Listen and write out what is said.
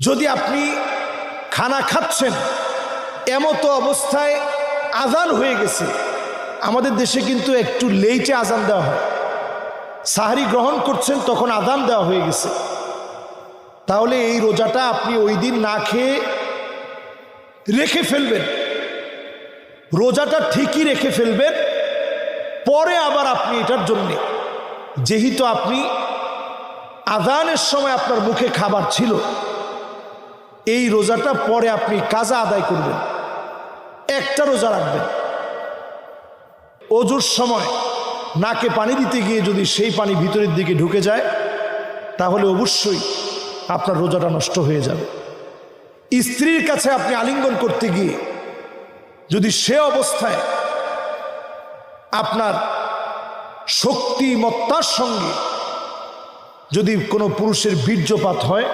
যদি আপনি খানা খাচ্ছেন, এমতো অবস্থায় আজান হয়ে গেছে। আমাদের দেশে কিন্তু একটু লেইটে আজান দেওয়া হয়। সাহারি গ্রহণ করছেন, তখন আদান দেওয়া হয়ে গেছে। তাহলে এই রোজাটা আপনি ওই দিন না খেয়ে রেখে ফেলবেন। রোজাটা ঠিকই রেখে ফেলবেন। পরে আবার আপনি এটার জন্যে, যেহেতু আপনি আদানের সময় আপনার মুখে খাবার ছিল এই রোজাটা পরে আপনি কাজা আদায় করবেন। একটা রোজা রাখবেন। অজুর সময় নাকে পানি দিতে গিয়ে যদি সেই পানি ভিতরের দিকে ঢুকে যায়, তাহলে অবশ্যই আপনার রোজাটা নষ্ট হয়ে যাবে। স্ত্রীর কাছে আপনি আলিঙ্গন করতে গিয়ে যদি সে অবস্থায় আপনার শক্তিমত্তার সঙ্গে যদি কোনো পুরুষের বীর্যপাত হয়